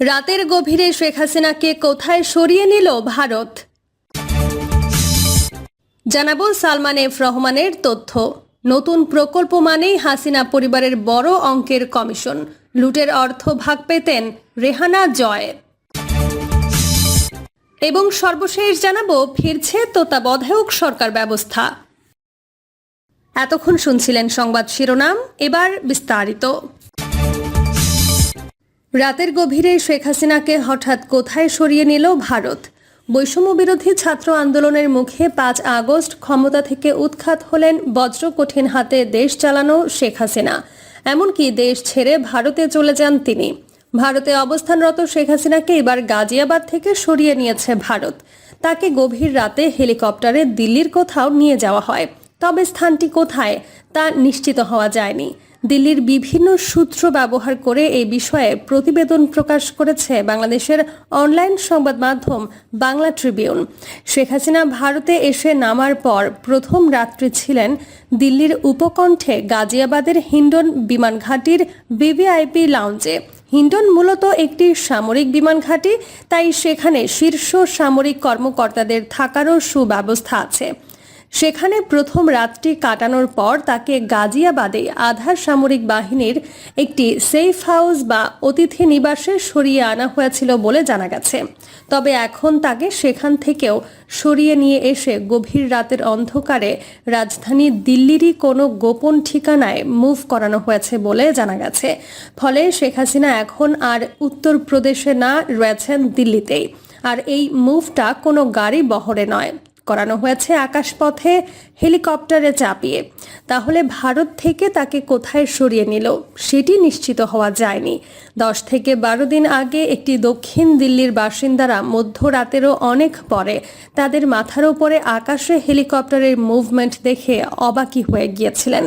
রাতের গভীরে শেখ হাসিনাকে কোথায় সরিয়ে নিল ভারত? জানাব সালমান এফ রহমানের তথ্য। নতুন প্রকল্প মানেই হাসিনা পরিবারের বড় অঙ্কের কমিশন। লুটের অর্থ ভাগ পেতেন রেহানা জয় এবং সর্বশেষ জানাব, ফিরছে তত্ত্বাবধায়ক সরকার ব্যবস্থা। এতক্ষণ শুনছিলেন সংবাদ শিরোনাম, এবার বিস্তারিত। রাতের গভীরে শেখ হাসিনাকে হঠাৎ কোথায় সরিয়ে নিল ভারত? বৈষম্য বিরোধী ছাত্র আন্দোলনের মুখে পাঁচ আগস্ট ক্ষমতা থেকে উৎখাত হলেন বজ্র কঠিন হাতে দেশ চালানো শেখ হাসিনা। এমনকি দেশ ছেড়ে ভারতে চলে যান তিনি। ভারতে অবস্থানরত শেখ হাসিনাকে এবার গাজিয়াবাদ থেকে সরিয়ে নিয়েছে ভারত। তাকে গভীর রাতে হেলিকপ্টারে দিল্লির কোথাও নিয়ে যাওয়া হয়। তবে স্থানটি কোথায় তা নিশ্চিত হওয়া যায়নি। দিল্লির বিভিন্ন সূত্র ব্যবহার করে এই বিষয়ে প্রতিবেদন প্রকাশ করেছে বাংলাদেশের অনলাইন সংবাদ মাধ্যম বাংলা ট্রিবিউন। শেখ হাসিনা ভারতে এসে নামার পর প্রথম রাত্রি ছিলেন দিল্লির উপকণ্ঠে গাজিয়াবাদের হিন্ডন বিমান ঘাঁটির ভিভিআইপি লাউঞ্জে। হিন্ডন মূলত একটি সামরিক বিমান ঘাঁটি, তাই সেখানে শীর্ষ সামরিক কর্মকর্তাদের থাকারও সুব্যবস্থা আছে। সেখানে প্রথম রাতটি কাটানোর পর তাকে গাজিয়াবাদে আধার সামরিক বাহিনীর একটি সেফ হাউস বা অতিথি নিবাসে সরিয়ে আনা হয়েছিল বলে জানা গেছে। তবে এখন তাকে সেখান থেকেও সরিয়ে নিয়ে এসে গভীর রাতের অন্ধকারে রাজধানী দিল্লিরই কোনো গোপন ঠিকানায় মুভ করানো হয়েছে বলে জানা গেছে। ফলে শেখ হাসিনা এখন আর উত্তরপ্রদেশে না, রয়েছেন দিল্লিতেই। আর এই মুভটা কোনো গাড়ি বহরে নয়। করানো হয়েছে আকাশপথে হেলিকপ্টারে চাপিয়ে। তাহলে ভারত থেকে তাকে কোথায় সরিয়ে নিল? সেটি নিশ্চিত হওয়া যায়নি। দশ থেকে বারো দিন আগে একটি দক্ষিণ দিল্লির বাসিন্দারা মধ্যরাতেরও অনেক পরে তাদের মাথার উপরে আকাশে হেলিকপ্টারের মুভমেন্ট দেখে অবাকি হয়ে গিয়েছিলেন।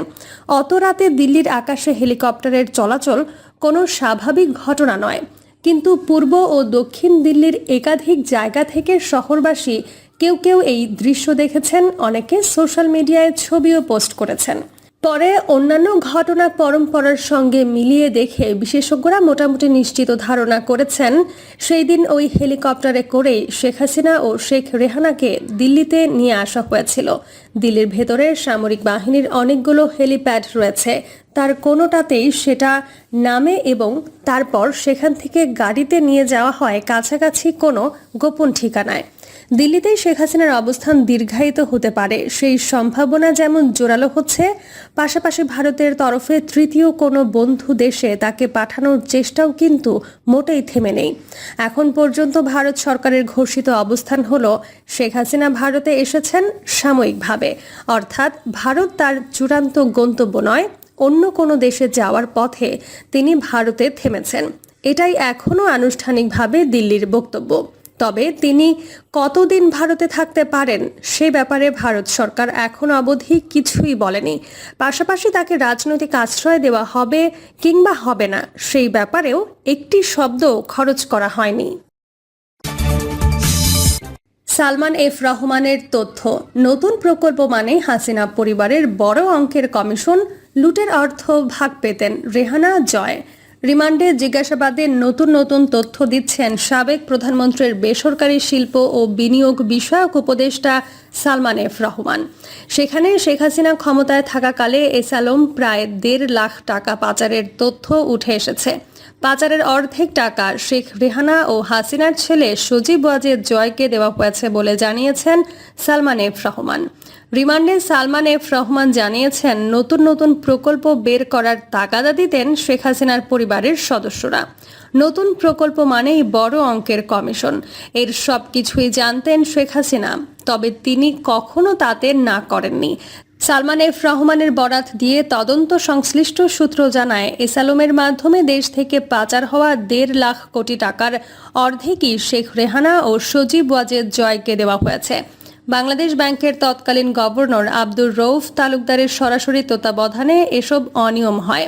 অত রাতে দিল্লির আকাশে হেলিকপ্টারের চলাচল কোনো স্বাভাবিক ঘটনা নয়। কিন্তু পূর্ব ও দক্ষিণ দিল্লির একাধিক জায়গা থেকে শহরবাসী কেউ কেউ এই দৃশ্য দেখেছেন, অনেকে সোশ্যাল মিডিয়ায় ছবিও পোস্ট করেছেন। পরে অন্যান্য ঘটনা পরম্পরার সঙ্গে মিলিয়ে দেখে বিশেষজ্ঞরা মোটামুটি নিশ্চিত ধারণা করেছেন, সেই দিন ওই হেলিকপ্টারে করেই শেখ হাসিনা ও শেখ রেহানাকে দিল্লিতে নিয়ে আসা হয়েছিল। দিল্লির ভেতরে সামরিক বাহিনীর অনেকগুলো হেলিপ্যাড রয়েছে, তার কোনোটাতেই সেটা নামে এবং তারপর সেখান থেকে গাড়িতে নিয়ে যাওয়া হয় কাছাকাছি কোনো গোপন ঠিকানায়। দিল্লিতেই শেখ হাসিনার অবস্থান দীর্ঘায়িত হতে পারে। সেই সম্ভাবনা যেমন জোরালো হচ্ছে, পাশাপাশি ভারতের তরফে তৃতীয় কোনো বন্ধু দেশে তাকে পাঠানোর চেষ্টাও কিন্তু মোটেই থেমে নেই। এখন পর্যন্ত ভারত সরকারের ঘোষিত অবস্থান হল, শেখ হাসিনা ভারতে এসেছেন সাময়িকভাবে। অর্থাৎ ভারত তার চূড়ান্ত গন্তব্য নয়, অন্য কোনো দেশে যাওয়ার পথে তিনি ভারতে থেমেছেন। এটাই এখনও আনুষ্ঠানিকভাবে দিল্লির বক্তব্য। তবে তিনি কতদিন ভারতে থাকতে পারেন সে ব্যাপারে ভারত সরকার এখন অবধি কিছুই বলেনি। পাশাপাশি তাকে রাজনৈতিক আশ্রয় দেওয়া হবে কিংবা হবে না, সেই ব্যাপারেও একটি শব্দ খরচ করা হয়নি। সালমান এফ রহমানের তথ্য, নতুন প্রকল্প মানে হাসিনা পরিবারের বড় অঙ্কের কমিশন, লুটের অর্থ ভাগ পেতেন রেহানা জয়। রিমান্ডে জিজ্ঞাসাবাদে নতুন নতুন তথ্য দিচ্ছেন সাবেক প্রধানমন্ত্রীর বেসরকারি শিল্প ও বিনিয়োগ বিষয়ক উপদেষ্টা সালমান এফ রহমান। সেখানে শেখ হাসিনা ক্ষমতায় থাকাকালে এসালম প্রায় দেড় লাখ টাকা পাচারের তথ্য উঠে এসেছে। পাচারের অর্ধেক টাকা শেখ রেহানা ও হাসিনার ছেলে সজীব ওয়াজেদ জয়কে দেওয়া হয়েছে বলে জানিয়েছেন সালমান এফ রহমান। রিমান্ডে সালমান এফ রহমান জানিয়েছেন, নতুন নতুন প্রকল্প বের করার তাগাদা দিতেন শেখ হাসিনার পরিবারের সদস্যরা। নতুন প্রকল্প মানেই বড় অঙ্কের কমিশন। এর সব কিছুই জানতেন শেখ হাসিনা, তবে তিনি কখনো তাতে না করেননি। সালমান এফ রহমানের বরাত দিয়ে তদন্ত সংশ্লিষ্ট সূত্র জানায়, এসালমের মাধ্যমে দেশ থেকে পাচার হওয়া দেড় লাখ কোটি টাকার অর্ধেকই শেখ রেহানা ও সজীব ওয়াজেদ জয়কে দেওয়া হয়েছে। বাংলাদেশ ব্যাংকের তৎকালীন গভর্নর আব্দুর রৌফ তালুকদারের সরাসরি তত্ত্বাবধানে এসব অনিয়ম হয়।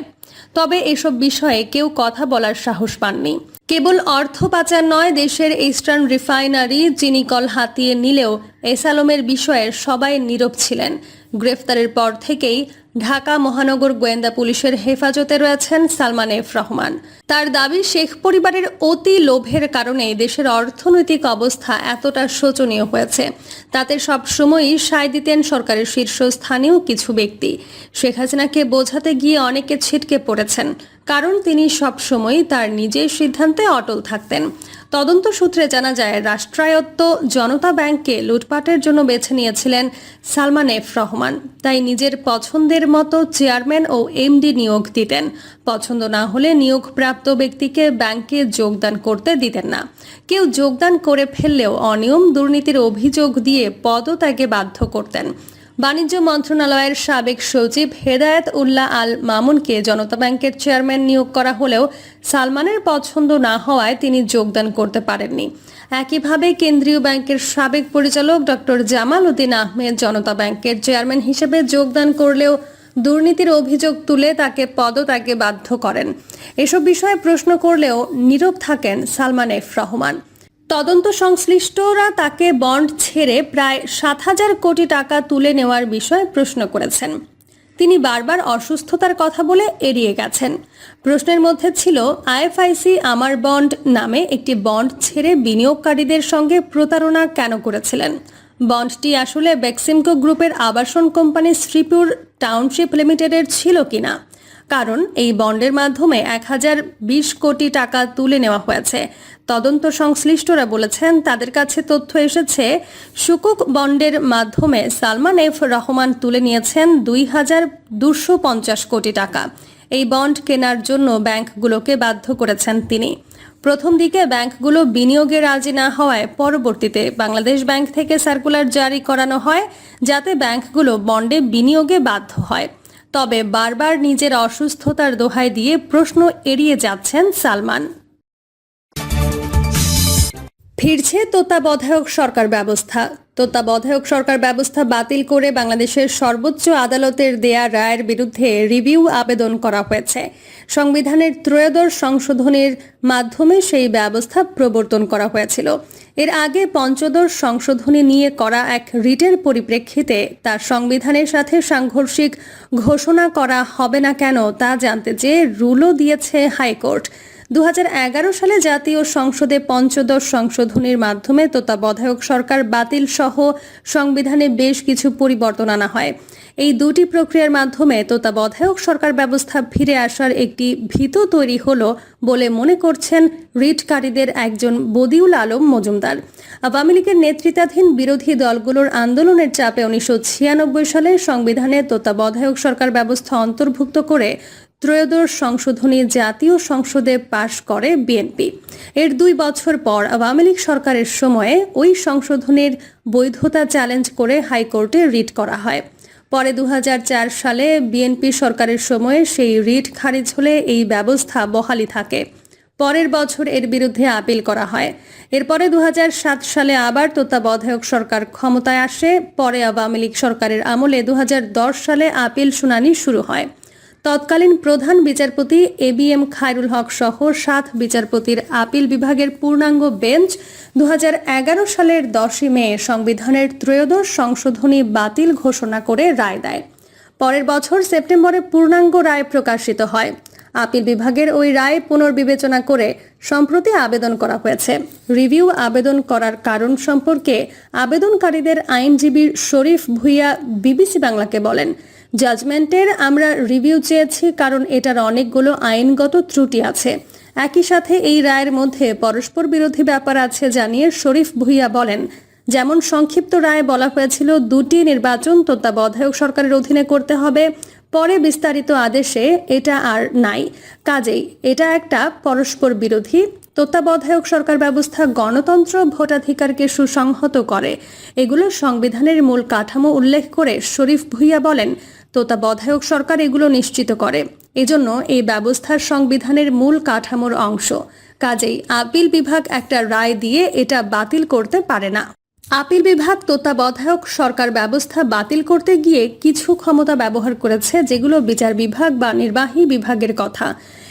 তবে এসব বিষয়ে কেউ কথা বলার সাহস পাননি। কেবল অর্থ পাচার নয়, দেশের ইস্টার্ন রিফাইনারি চিনিকল হাতিয়ে নিলেও এসালমের বিষয়ে সবাই নীরব ছিলেন। গ্রেফতারের পর থেকেই ঢাকা মহানগর গোয়েন্দা পুলিশের হেফাজতে রয়েছেন সালমান এফ রহমান। তার দাবি, শেখ পরিবারের অতি লোভের কারণে দেশের অর্থনৈতিক অবস্থা এতটা শোচনীয় হয়েছে। তাতে সব সবসময়ই সায় দিতেন সরকারের শীর্ষস্থানীয় কিছু ব্যক্তি। শেখ হাসিনাকে বোঝাতে গিয়ে অনেকে ছিটকে পড়েছেন। কারণ তিনি সবসময়ই তার নিজের সিদ্ধান্তে অটল থাকতেন। তদন্ত সূত্রে জানা যায়, রাষ্ট্রায়ত্ত জনতা ব্যাংককে লুটপাটের জন্য বেছে নিয়েছিলেন সালমান এফ রহমান। তাই নিজের পছন্দের মতো চেয়ারম্যান ও এমডি নিয়োগ দিতেন। পছন্দ না হলে নিয়োগপ্রাপ্ত ব্যক্তিকে ব্যাংকে যোগদান করতে দিতেন না। কেউ যোগদান করে ফেললেও অনিয়ম দুর্নীতির অভিযোগ দিয়ে পদত্যাগে বাধ্য করতেন। বাণিজ্য মন্ত্রণালয়ের সাবেক সচিব হেদায়েত উল্লাহ আল মামুনকে জনতা ব্যাংকের চেয়ারম্যান নিয়োগ করা হলেও সালমানের পছন্দ না হওয়ায় তিনি যোগদান করতে পারেননি। একইভাবে কেন্দ্রীয় ব্যাংকের সাবেক পরিচালক ডক্টর জামাল উদ্দিন আহমেদ জনতা ব্যাংকের চেয়ারম্যান হিসেবে যোগদান করলেও দুর্নীতির অভিযোগ তুলে তাকে পদত্যাগে বাধ্য করেন। এসব বিষয়ে প্রশ্ন করলেও নীরব থাকেন সালমান এফ রহমান। তদন্ত সংশ্লিষ্টরা তাকে বন্ড ছেড়ে প্রায় সাত হাজার কোটি টাকা তুলে নেওয়ার বিষয়ে প্রশ্ন করেছেন। তিনি বারবার অসুস্থতার কথা বলে এড়িয়ে গেছেন। প্রশ্নের মধ্যে ছিল, আইএফআইসি আমার বন্ড নামে একটি বন্ড ছেড়ে বিনিয়োগকারীদের সঙ্গে প্রতারণা কেন করেছিলেন? বন্ডটি আসলে বেক্সিমকো গ্রুপের আবাসন কোম্পানি শ্রীপুর টাউনশিপ লিমিটেডের ছিল কিনা? কারণ এই বন্ডের মাধ্যমে এক হাজার বিশ কোটি টাকা তুলে নেওয়া হয়েছে। তদন্ত সংশ্লিষ্টরা বলেছেন, তাদের কাছে তথ্য এসেছে, সুকুক বন্ডের মাধ্যমে সালমান এফ রহমান তুলে নিয়েছেন দুই হাজার দুশো পঞ্চাশ কোটি টাকা। এই বন্ড কেনার জন্য ব্যাংকগুলোকে বাধ্য করেছেন তিনি। প্রথম দিকে ব্যাংকগুলো বিনিয়োগে রাজি না হওয়ায় পরবর্তীতে বাংলাদেশ ব্যাংক থেকে সার্কুলার জারি করানো হয়, যাতে ব্যাংকগুলো বন্ডে বিনিয়োগে বাধ্য হয়। তবে বারবার নিজের অসুস্থতার দোহাই দিয়ে প্রশ্ন এড়িয়ে যাচ্ছেন সালমান। ফিরছে তত্ত্বাবধায়ক সরকার ব্যবস্থা। তত্ত্বাবধায়ক সরকার ব্যবস্থা বাতিল করে বাংলাদেশের সর্বোচ্চ আদালতের দেয়া রায়ের বিরুদ্ধে রিভিউ আবেদন করা হয়েছে। সংবিধানের ত্রয়োদশ সংশোধনের মাধ্যমে সেই ব্যবস্থা প্রবর্তন করা হয়েছিল। এর আগে পঞ্চদশ সংশোধনী নিয়ে করা এক রিটের পরিপ্রেক্ষিতে তার সংবিধানের সাথে সাংঘর্ষিক ঘোষণা করা হবে না কেন তা জানতে চেয়ে রুলও দিয়েছে হাইকোর্ট। দু হাজার এগারো সালে জাতীয় সংসদে পঞ্চদশ সংশোধনীর মাধ্যমে তত্ত্বাবধায়ক সরকার বাতিল সহ সংবিধানে বেশ কিছু পরিবর্তন আনা হয়। এই দুটি প্রক্রিয়ার মাধ্যমে তত্ত্বাবধায়ক সরকার ব্যবস্থা ফিরে আসার একটি ভীত তৈরি হল বলে মনে করছেন রিটকারীদের একজন বদিউল আলম মজুমদার। আওয়ামী লীগের নেতৃত্বাধীন বিরোধী দলগুলোর আন্দোলনের চাপে উনিশশো ছিয়ানব্বই সালে সংবিধানে তত্ত্বাবধায়ক সরকার ব্যবস্থা অন্তর্ভুক্ত করে ত্রয়োদশ সংশোধনী জাতীয় সংসদে পাশ করে বিএনপি। এর দুই বছর পর আওয়ামী লীগ সরকারের সময়ে ওই সংশোধনীর বৈধতা চ্যালেঞ্জ করে হাইকোর্টে রিট করা হয়। পরে দু হাজার চার সালে বিএনপি সরকারের সময়ে সেই রিট খারিজ হলে এই ব্যবস্থা বহালি থাকে। পরের বছর এর বিরুদ্ধে আপিল করা হয়। এরপরে দু হাজার সাত সালে আবার তত্ত্বাবধায়ক সরকার ক্ষমতায় আসে। পরে আওয়ামী লীগ সরকারের আমলে দু হাজার দশ সালে আপিল শুনানি শুরু হয়। তৎকালীন প্রধান বিচারপতি A B M Khairul Haque সহ সাত বিচারপতির আপিল বিভাগের পূর্ণাঙ্গ বেঞ্চ দু হাজার এগারো সালের দশই মে সংবিধানের ত্রয়োদশ সংশোধনী বাতিল ঘোষণা করে রায় দেয়। পরের বছর সেপ্টেম্বরে পূর্ণাঙ্গ রায় প্রকাশিত হয়। আপিল বিভাগের ওই রায় পুনর্বিবেচনা করে সম্প্রতি আবেদন করা হয়েছে। রিভিউ আবেদন করার কারণ সম্পর্কে আবেদনকারীদের আইনজীবী শরীফ ভুইয়া বিবিসি বাংলাকে বলেন জাজমেন্টের আমরা রিভিউ চেয়েছি কারণ এটার অনেকগুলো আইনগত ত্রুটি আছে। একই সাথে এই রায়ের মধ্যে পরস্পর বিরোধী ব্যাপার আছে জানিয়ে শরীফ ভুইয়া বলেন, যেমন সংক্ষিপ্ত রায়ে বলা হয়েছিল, দুটি নির্বাচন তত্ত্বাবধায়ক সরকারের অধীনে করতে হবে, পরে বিস্তারিত আদেশে এটা আর নাই। কাজেই এটা একটা পরস্পর বিরোধী তত্ত্বাবধায়ক সরকার ব্যবস্থা গণতন্ত্র ভোটাধিকারকে সুসংহত করে। এগুলো সংবিধানের মূল কাঠামো উল্লেখ করে শরীফ ভুইয়া বলেন তত্ত্বাবধায়ক সরকার এগুলো নিশ্চিত করে। এজন্য এই ব্যবস্থার সংবিধানের মূল কাঠামোর অংশ। কাজেই আপিল বিভাগ একটা রায় দিয়ে এটা বাতিল করতে পারে না। আপিল বিভাগ তত্ত্বাবধায়ক সরকার ব্যবস্থা বাতিল করতে গিয়ে কিছু ক্ষমতা ব্যবহার করেছে, যেগুলো বিচার বিভাগ বা নির্বাহী বিভাগের কথা।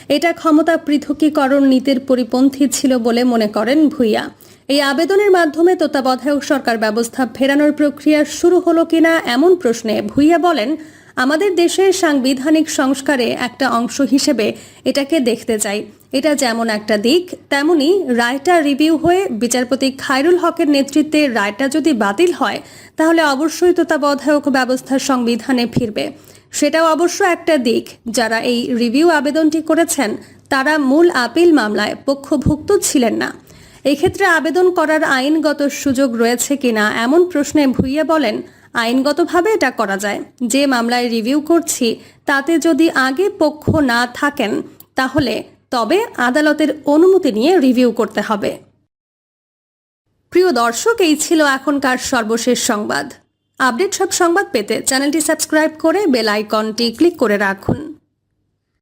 এটা ক্ষমতা পৃথকীকরণ নীতির পরিপন্থী ছিল বলে মনে করেন ভুইয়া। এই আবেদনের মাধ্যমে তত্ত্বাবধায়ক সরকার ব্যবস্থা ফেরানোর প্রক্রিয়া শুরু হলো কিনা এমন প্রশ্নে ভুইয়া বলেন আমাদের দেশের সাংবিধানিক সংস্কারে একটা অংশ হিসেবে এটাকে দেখতে চাই। এটা যেমন একটা দিক, তেমনি রায়টা রিভিউ হয়ে বিচারপতি খায়রুল হকের নেতৃত্বে রায়টা যদি বাতিল হয়, তাহলে অবশ্যই তত্ত্বাবধায়ক ব্যবস্থা সংবিধানে ফিরবে। সেটাও অবশ্য একটা দিক, যারা এই রিভিউ আবেদনটি করেছেন, তারা মূল আপিল মামলায় পক্ষভুক্ত ছিলেন না। এক্ষেত্রে আবেদন করার আইনগত সুযোগ রয়েছে কিনা এমন প্রশ্নে ভুইয়া বলেন আইনগতভাবে এটা করা যায়। যে মামলায় রিভিউ করছি, তাতে যদি আগে পক্ষ না থাকেন, তাহলে তবে আদালতের অনুমতি নিয়ে রিভিউ করতে হবে। প্রিয় দর্শক, এই ছিল এখনকার সর্বশেষ সংবাদ। আপডেট সব সংবাদ পেতে চ্যানেলটি সাবস্ক্রাইব করে বেল আইকনটি ক্লিক করে রাখুন।